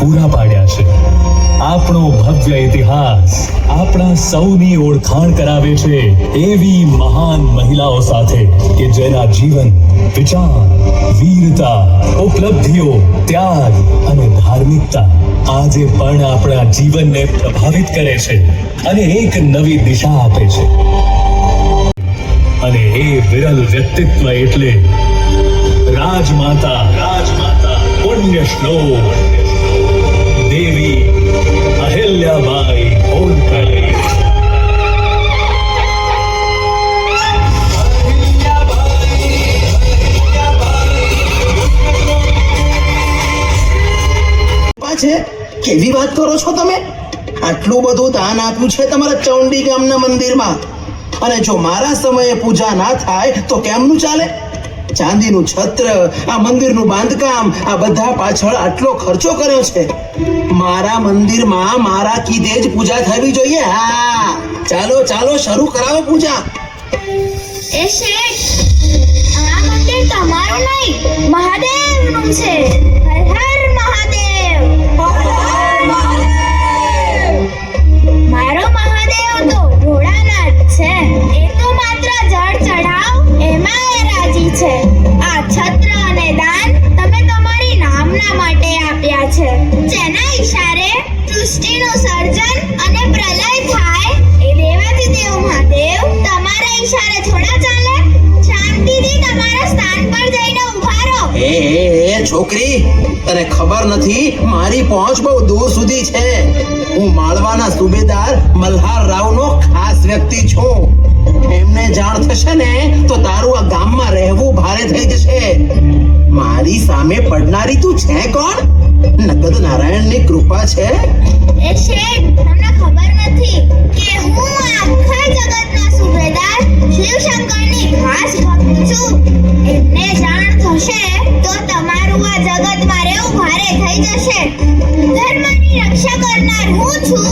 પૂરા પાડ્યા છે. આપણો ભવ્ય ઇતિહાસ આપણા સૌની ઓળખાણ કરાવે છે એવી મહાન મહિલાઓ સાથે કે જેના જીવન, વિચાર, વીરતા, ઉપલબ્ધિઓ, ત્યાગ અને ધાર્મિકતા આજે પણ આપણા જીવનને પ્રભાવિત કરે છે અને એક નવી દિશા આપે છે. અને એ વિરલ વ્યક્તિત્વ એટલે રાજમાતા રાજમાતા, પુણ્ય શ્લોક. દેવી અહિલ્યાબાઈ હોલકર પા છે, કેવી વાત કરો છો તમે? આટલું બધું દાન આપ્યું છે તમારા ચૌંડી ગામના મંદિરમાં. અને જો મારા સમયે પૂજા ના થાય, તો કેમનું ચાલે? ચાંદીનું છત્ર, આ મંદિરનું બાંધકામ, આ બધા પાછળ આટલો ખર્ચો કર્યો છે. મારા મંદિરમાં મારા કીધે જ પૂજા થવી જોઈએ. હા. ચાલો ચાલો, શરૂ કરાવો પૂજા. એ શેઠ, આ મંદિર તમારું નહીં. મહાદેવનું છે. ખબર નથી, મારી પહોંચ બહુ દૂર સુધી છે. હું માળવાના સુબેદાર મલ્હાર રાવનો ખાસ વ્યક્તિ છું. એમને જાણ થશે ને, તો તારું આ ગામમાં રહેવું ભારે થઈ જશે. મારી સામે પડનારી તું છે કોણ? નગદ નારાયણની કૃપા છે. એ શેઠ, તમને ખબર નથી કે હું આખા જગતના સુબેદાર શિવશંકરની ખાસ ભક્ત છું. એમને જાણ થશે તો તમારું આ જગતમાં થઈ જશે. ધર્મની રક્ષા કરનાર હું છું?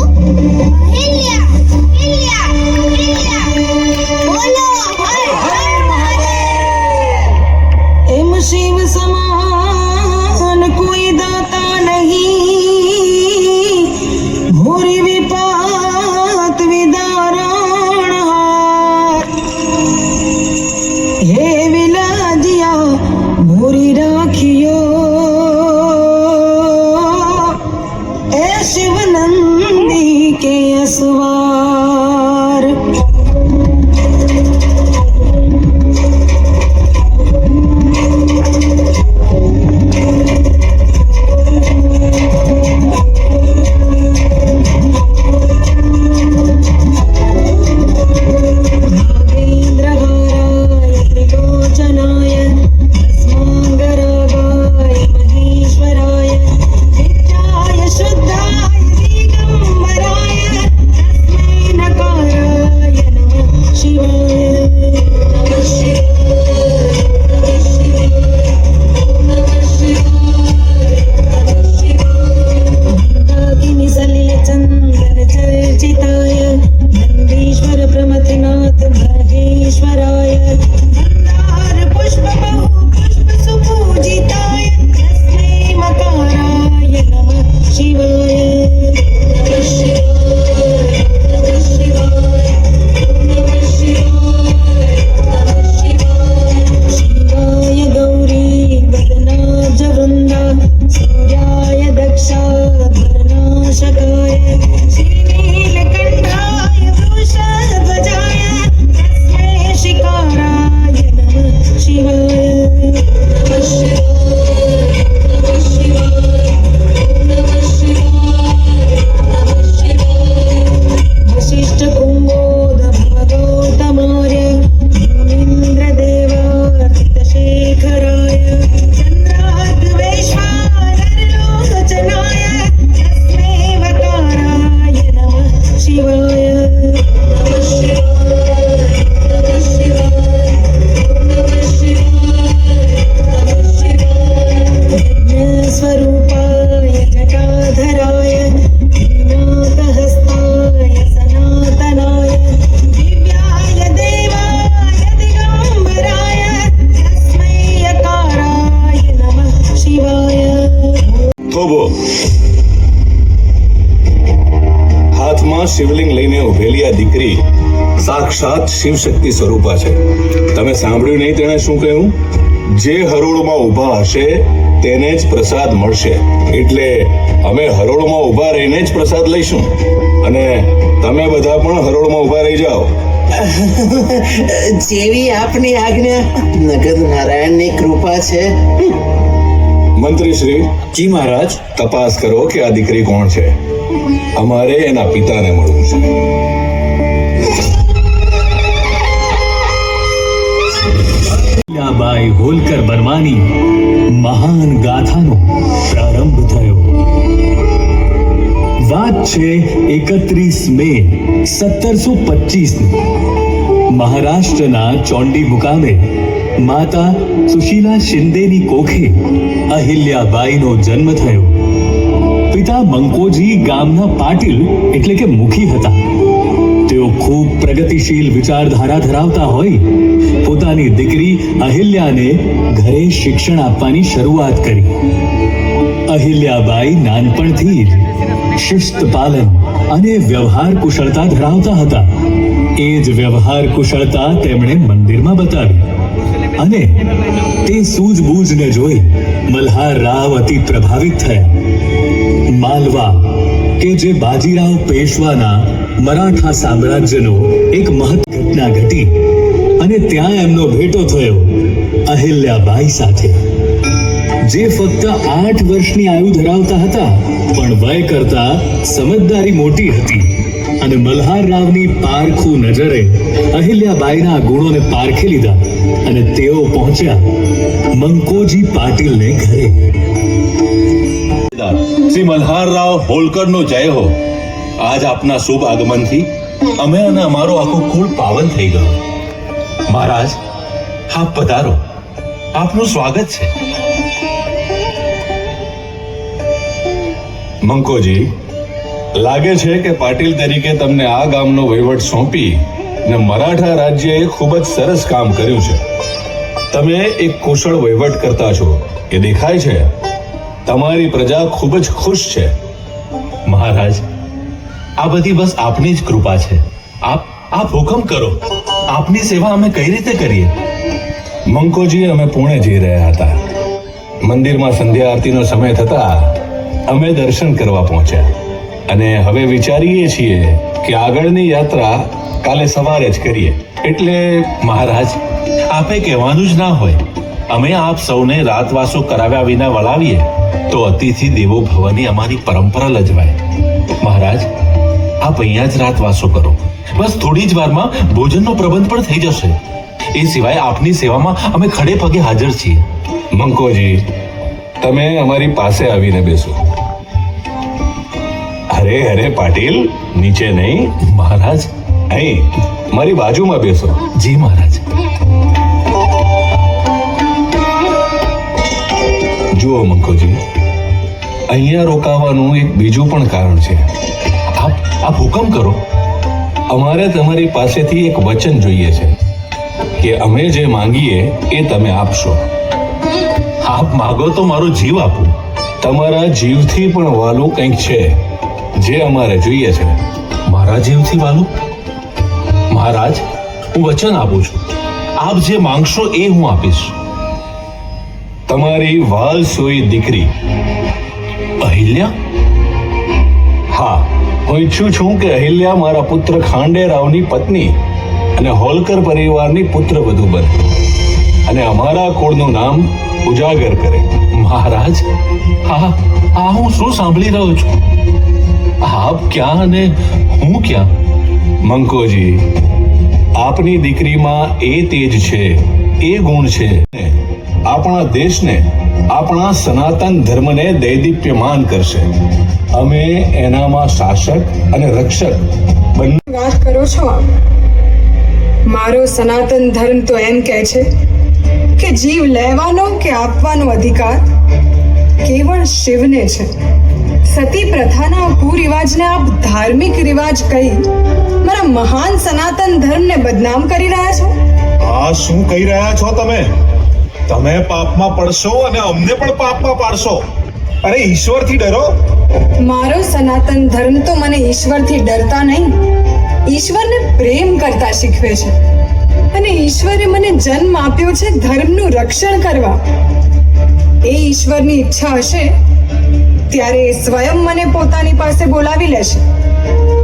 શિવલિંગ લઈને ઉભેલી આ દીકરી સાક્ષાત શિવશક્તિ સ્વરૂપા છે. તમે સાંભળ્યું નહીં તેણે શું કહ્યું? જે હરોળમાં ઊભા હશે, તેને જ પ્રસાદ મળશે. એટલે અમે હરોળમાં ઊભા રહીને જ પ્રસાદ લઈશું. અને તમે બધા પણ હરોળમાં ઊભા રહી જાઓ. જેવી આપની આજ્ઞા. નગર નારાયણની કૃપા છે. મંત્રી શ્રી જી મહારાજ, તપાસ કરો કે આ દીકરી કોણ છે. અમારે એના પિતાને મળવું છે. અહિલ્યાબાઈ હોલકર બર્માની મહાન ગાથાનો પ્રારંભ થયો. વાત છે એકત્રીસ મે સત્તરસો પચીસ મહારાષ્ટ્રના ચોંડી મુકામે માતા સુશીલા શિંદેની કોખે અહિલ્યાબાઈનો જન્મ થયો. પિતા મંકોજી ગામના પાટીલ એટલે કે મુખી હતા. તેઓ ખૂબ પ્રગતિશીલ વિચારધારા ધરાવતા હોય, પોતાની દીકરી અહિલ્યાને ઘરે શિક્ષણ આપવાની શરૂઆત કરી. અહિલ્યાબાઈ નાનપણથી જ શિસ્ત પાલન અને વ્યવહાર કુશળતા ધરાવતા હતા. એ જ વ્યવહાર કુશળતા તેમણે મંદિરમાં બતાવી. અને તે સૂઝબૂઝને જોઈ મલ્હાર રાવ અતિ પ્રભાવિત થયા. માલવા, કે જે બાજીરાવ પેશવાના મરાઠા સામ્રાજ્યનો એક મહત્વ ઘટના ઘટી અને ત્યાં એમનો ભેટો થયો અહિલ્યાબાઈ સાથે. જે ફક્ત આઠ વર્ષની આયુ ધરાવતા હતા, પણ વય કરતા સમજદારી મોટી હતી. અને મલ્હાર રાવની પારખું નજરે અહિલ્યાબાઈના ગુણોને પારખી લીધા અને તેઓ પહોંચ્યા મંકોજી પાટીલને ઘરે. શ્રી મલ્હારરાવ હોલકરનો જય હો. આજ આપના શુભ આગમનથી અમે અને અમારો આખો કુળ પાવન થઈ ગયો. મહારાજ, આપ પધારો. આપનું સ્વાગત છે. મંકોજી લાગે છે કે પાટીલ તરીકે તમને આ ગામનો વહીવટ સોંપી ને મરાઠા રાજ્યએ ખૂબ જ સરસ કામ કર્યું છે. તમે એક કુશળ વહીવટ કરતા છો એ દેખાય છે? તમારી પ્રજા ખૂબ જ ખુશ છે. મહારાજ, આ બધી બસ આપની જ કૃપા છે. આપ આપ હુકમ કરો. આપની સેવા અમે કઈ રીતે કરીએ? મંકોજી અમે પુણે જઈ રહ્યા હતા. મંદિરમાં સંધ્યા આરતીનો સમય થતા અમે દર્શન કરવા પહોંચ્યા. અને હવે વિચારીએ છીએ કે આગળની યાત્રા કાલે સવારે જ કરીએ. એટલે મહારાજ, આપે કહેવાનું જ ના હોય. અમે આપ સૌને રાતવાસો કરાવ્યા વિના વળાવીએ, તો અતિથિ દેવો ભવની અમારી પરંપરા લજવાય. મહારાજ, આપ અહીંયા જ રાતવાસો કરો. બસ થોડી જ વારમાં ભોજનનો પ્રબંધ પણ થઈ જશે. એ સિવાય આપની સેવામાં અમે ખડે પગે હાજર છીએ. મંકોજી, તમે અમારી પાસે આવીને બેસો. અરે અરે પાટીલ નીચે નહીં. મહારાજ. અહીં મારી બાજુમાં બેસો. જી મહારાજ. જુઓ મંકોજી. અહીંયા રોકાવાનું એક બીજું પણ કારણ છે. આપ આપ હુકમ કરો. અમારે તમારી પાસેથી એક વચન જોઈએ છે કે અમે જે માંગીએ એ તમે આપશો. આપ માગો તો મારો જીવ આપું. તમારા જીવથી પણ વાલું કંઈક છે. જે અમારે જોઈએ છે મારા જીવથી વાલું? મહારાજ, હું વચન આપું છું. આપ જે માંગશો એ હું આપીશ. તમારી વાલ સોઈ દીકરી. અહિલ્યા? હા, હું ઈચ્છું છું કે અહિલ્યા મારા પુત્ર ખાંડેરાવની પત્ની અને હોલકર પરિવારની પુત્ર વધુ બને અને અમારા કુળનું નામ ઉજાગર કરે. મહારાજ, હા આ હું શું સાંભળી રહ્યો છું? આપ ક્યાં અને હું ક્યાં? મંકોજી, આપની દીકરીમાં એ તેજ છે, એ ગુણ છે. આપણા દેશને, આપણા સનાતન ધર્મને દૈદીપ્યમાન કરશે. અમે એનામાં શાસક અને રક્ષક બંને વાત કરો છો મારો સનાતન ધર્મ તો એમ કહે છે કે જીવ લેવાનો કે આપવાનો અધિકાર કેવળ શિવને છે. સતી પ્રથાના કુરિવાજને આપ ધાર્મિક રિવાજ કહી મારા મહાન સનાતન ધર્મને બદનામ કરી રહ્યા છો? આ શું કહી રહ્યા છો તમે? તમે પાપમાં પડશો અને અમને પણ પાપમાં પાડશો. અરે ઈશ્વરથી ડરો? મારો સનાતન ધર્મ તો મને ઈશ્વરથી ડરતા નહીં. ઈશ્વરને પ્રેમ કરતા શીખવે છે. અને ઈશ્વરે મને જન્મ આપ્યો છે ધર્મનું રક્ષણ કરવા. એ ઈશ્વરની ઈચ્છા હશે ત્યારે સ્વયં મને પોતાની પાસે બોલાવી લેશે.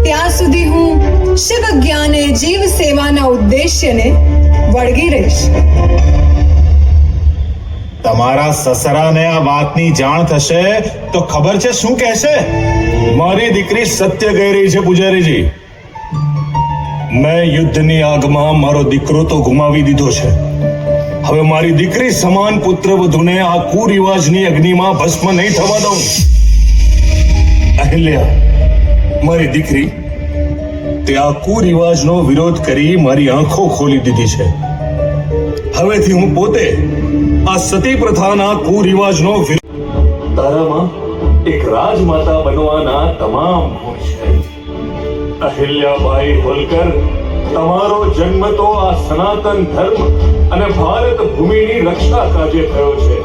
ત્યાં સુધી હું શિવ જ્ઞાને જીવ સેવાના ઉદ્દેશ્યને વળગી રહીશ. તમારા સસરાને આ વાતની જાણ થશે તો ખબર છે શું કહેશે? મારી દીકરી સત્ય કહી રહી છે પૂજારીજી. મેં યુદ્ધની આગમાં મારો દીકરો તો ગુમાવી દીધો છે. હવે મારી દીકરી સમાન પુત્ર વધુને આ કુરિવાજની અગ્નિમાં ભસ્મ નહીં થવા દઉં. અહિલ્યા, મારી દીકરી, તે આ કુરિવાજનો વિરોધ કરી મારી આંખો ખોલી દીધી છે. હવેથી હું પોતે આ સતી પ્રથાના કુરિવાજનો તારામાં એક રાજમાતા બનવાના તમામ ગુણ છે. અહિલ્યાબાઈ હોલકર, તમારો જન્મ તો આ સનાતન ધર્મ અને ભારત ભૂમિની રક્ષા કાજે થયો છે.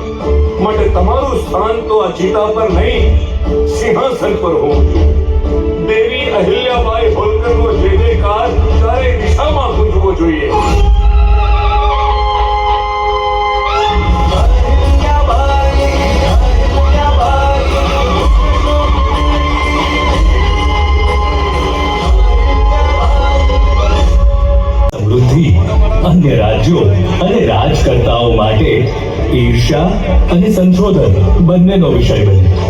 માટે તમારું સ્થાન તો આ ચિતા પર નહીં. સિંહાસન પર હોવું જોઈએ દેવી અહિલ્યાબાઈ હોલકરનો જે જયકાર ચારે દિશામાં ગુંજવો જોઈએ સમૃદ્ધિ અન્ય રાજ્યો અને રાજકર્તાઓ માટે ઈર્ષ્યા અને સંશોધન બંનેનો વિષય બન્યો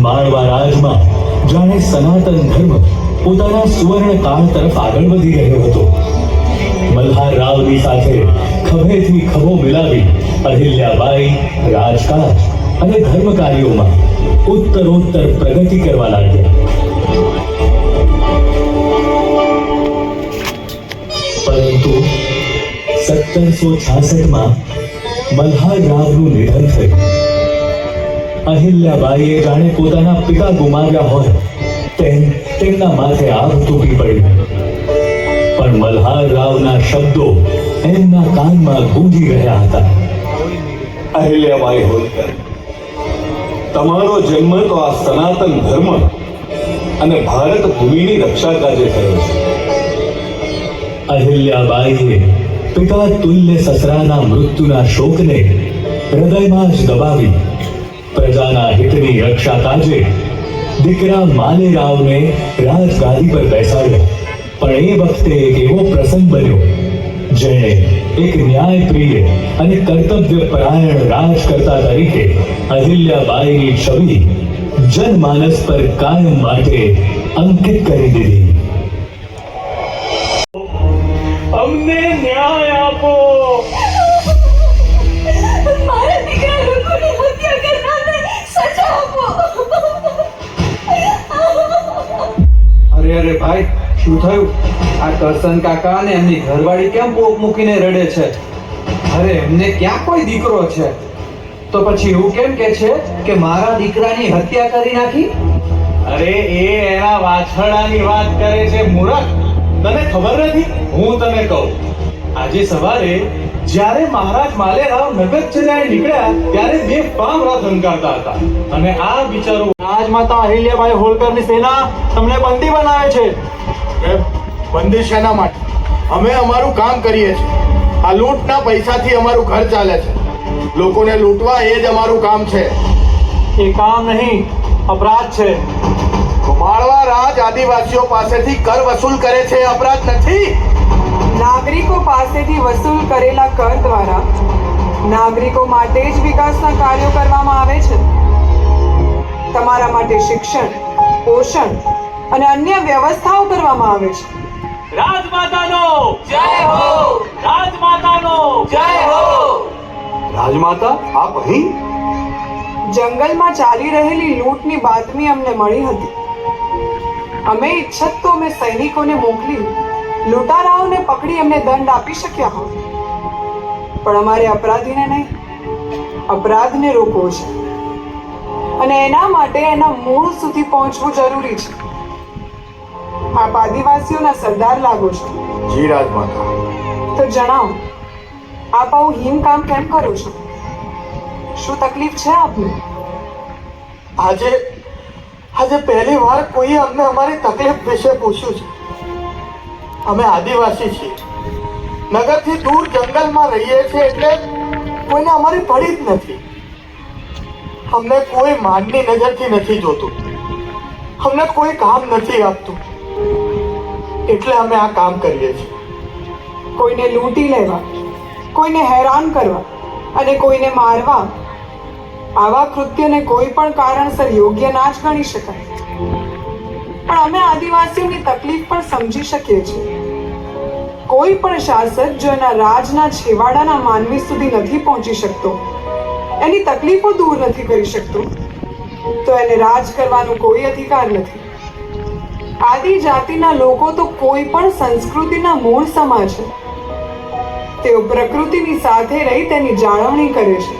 માળવા રાજમાં જાણે સનાતન ધર્મ પોતાના સુવર્ણ કાળ તરફ આગળ વધી રહ્યો હતો મલ્હાર રાવની સાથે ખભેથી ખભો મિલાવી અહિલ્યાબાઈ રાજકાજ અને ધર્મ કાર્યોમાં ઉત્તરોત્તર પ્રગતિ કરવા લાગ્યા પરંતુ સત્તરસો છાસઠમાં મલ્હાર રાવનું નિધન થયું અહિલ્યાબાઈએ જાણે પોતાના પિતા ગુમાવ્યા હોય, તેમ તેમના માથે આગ તૂટી પડી. પણ મલ્હાર રાવના શબ્દો એમના કાનમાં ગૂંજી રહ્યા હતા. અહિલ્યાબાઈ હોલકર તમારો જન્મ તો આ સનાતન ધર્મ અને ભારત ભૂમિની રક્ષા કાજે થયો છે. અહિલ્યાબાઈએ પિતા તુલ્ય સસરાના મૃત્યુના શોકને હૃદયમાં જ દબાવી પ્રજાના હિતની રક્ષા કાજે દીકરા માલેરાવને રાજગાદી પર બેસાડ્યો. પણ એ વખતે એક એવો પ્રસંગ બન્યો, જેણે એક ન્યાયપ્રિય અને કર્તવ્ય પરાયણ રાજકર્તા તરીકે અહિલ્યાબાઈની છબી જનમાનસ પર કાયમ માટે અંકિત કરી દીધી. અમને ન્યાય આપો. અરે ભાઈ, શું થયું? આ કરસન કાકા અને એમની ઘરવાળી કેમ પોક મૂકીને રડે છે? અરે, એમને ક્યાં કોઈ દીકરો છે? તો પછી એવું કેમ કે છે કે મારા દીકરાની હત્યા કરી નાખી? અરે, એ એના વાછરડાની વાત કરે છે, મૂરખ. તને ખબર નથી? હું તને કહું. આજે સવારે જ્યારે મહારાજ માલેરાવ નગર ચર્યાએ નીકળ્યા ત્યારે બે પામ રાત હંકારતા હતા. અને આ બિચારો રાજમાતા અહિલ્યાબાઈ હોલકરની સેના તમને બંદી બનાવે છે. બંદી શેના માટે? અમે અમારું કામ કરીએ છીએ. આ લૂંટના પૈસાથી અમારું ઘર ચાલે છે. લોકોને લૂંટવા એ જ અમારું કામ છે. એ કામ નહીં અપરાધ છે. માળવા રાજ આદિવાસીઓ પાસેથી કર વસૂલ કરે છે અપરાધ નથી. નાગરિકો પાસેથી વસૂલ કરેલા કર દ્વારા નાગરિકો માટે જ વિકાસના કાર્યો કરવામાં આવે છે. તમારા માટે શિક્ષણ પોષણ અને અન્ય વ્યવસ્થાઓ કરવામાં આવે છે. રાજમાતાનો! જય હો! રાજમાતાનો! જય હો! રાજમાતા આપ અહીં? જંગલમાં ચાલી રહેલી લૂંટની બાતમી અમને મળી હતી. અમે ઈચ્છત તો અમે સૈનિકોને મોકલી લૂંટારાઓને પકડી એમને દંડ આપી શક્યા હોત. પણ અમારે અપરાધીને નહીં. અપરાધને રોકવો છે. અને એના માટે એના મૂળ સુધી પહોંચવું જરૂરી છે. આપ આદિવાસીઓના સરદાર લાગો છો. જી રાજમાતા. તો જણાવો આપ આવું હિમ કામ કેમ કરો છો? શું તકલીફ છે આપને? આજે આજે પહેલી વાર કોઈએ અમને અમારી તકલીફ વિશે પૂછ્યું છે. અમે આદિવાસી છીએ. નગરથી દૂર જંગલમાં રહીએ છીએ એટલે કોઈને અમારી પડી જ નથી. અમને કોઈ માનની નજરથી નથી જોતું. અમને કોઈ કામ નથી આપતું. એટલે અમે આ કામ કરીએ છીએ. કોઈને લૂંટી લેવા, કોઈને હેરાન કરવા અને કોઈને મારવા. આવા કૃત્યને કોઈ પણ કારણસર યોગ્ય ના જ ગણી શકાય. પણ અમે આદિવાસીઓની તકલીફ પણ સમજી શકીએ છીએ. કોઈ પણ શાસક જો એના રાજના છેવાડાના માનવી સુધી નથી પહોંચી શકતો, એની તકલીફો દૂર નથી કરી શકતો, તો એને રાજ કરવાનો કોઈ અધિકાર નથી. આદિજાતિના લોકો તો કોઈ પણ સંસ્કૃતિના મૂળ સમા છે. તેઓ પ્રકૃતિની સાથે રહી તેની જાળવણી કરે છે.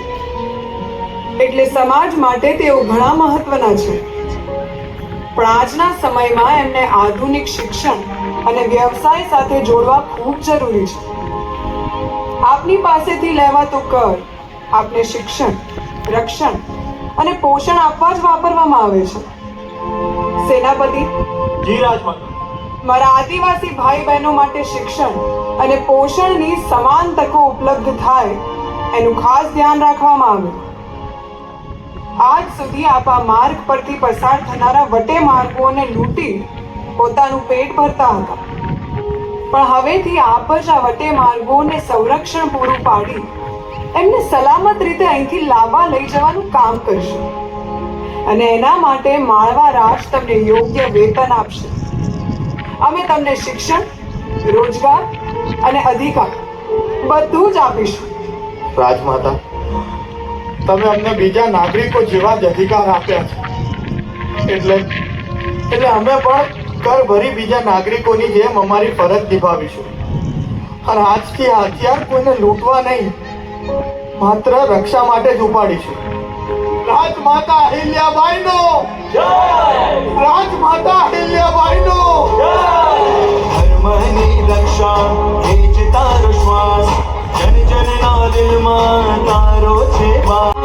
એટલે સમાજ માટે તેઓ ઘણા મહત્વના છે. પણ આજના સમયમાં એમને આધુનિક શિક્ષણ અને વ્યવસાય સાથે જોડવા ખૂબ જરૂરી છે. આપની પાસેથી લેવાતો કર આપને શિક્ષણ રક્ષણ અને પોષણ આપવા જ વાપરવામાં આવે છે. સેનાપતિ? જી રાજમાતા મારા આદિવાસી ભાઈ બહેનો માટે શિક્ષણ અને પોષણની સમાન તકો ઉપલબ્ધ થાય એનું ખાસ ધ્યાન રાખવામાં આવે. આજ સુધી આપ આ માર્ગ પરથી પસાર થનારા વટે માર્ગોને લૂંટી પોતાનું પેટ ભરતા હતા. પણ હવેથી આપ જ આ વટે માર્ગોને સંરક્ષણ પૂરું પાડી એમને સલામત રીતે અહીંથી લાવવા લઈ જવાનું કામ કરશો. અને એના માટે માળવા રાજ તમને યોગ્ય વેતન આપશે. અમે તમને શિક્ષણ, રોજગાર અને અધિકાર બધું જ આપીશું. રાજમાતા તમે અમને બીજા નાગરિકો જેવા જ અધિકાર આપ્યા છે. એટલે એટલે અમે પણ કર ભરી બીજા નાગરિકોની જેમ અમારી ફરજ નિભાવીશું. અને આજથી આ હથિયાર કોઈને લૂંટવા નહીં માત્ર રક્ષા માટે જ ઉપાડીશું. રાજમાતા અહિલ્યાબાઈનો! રાજમાતા અહિલ્યાબાઈનો! ધર્મની રક્ષા એ જ તારો શ્વાસ. જન જન ના દિલમાં તારો છે બા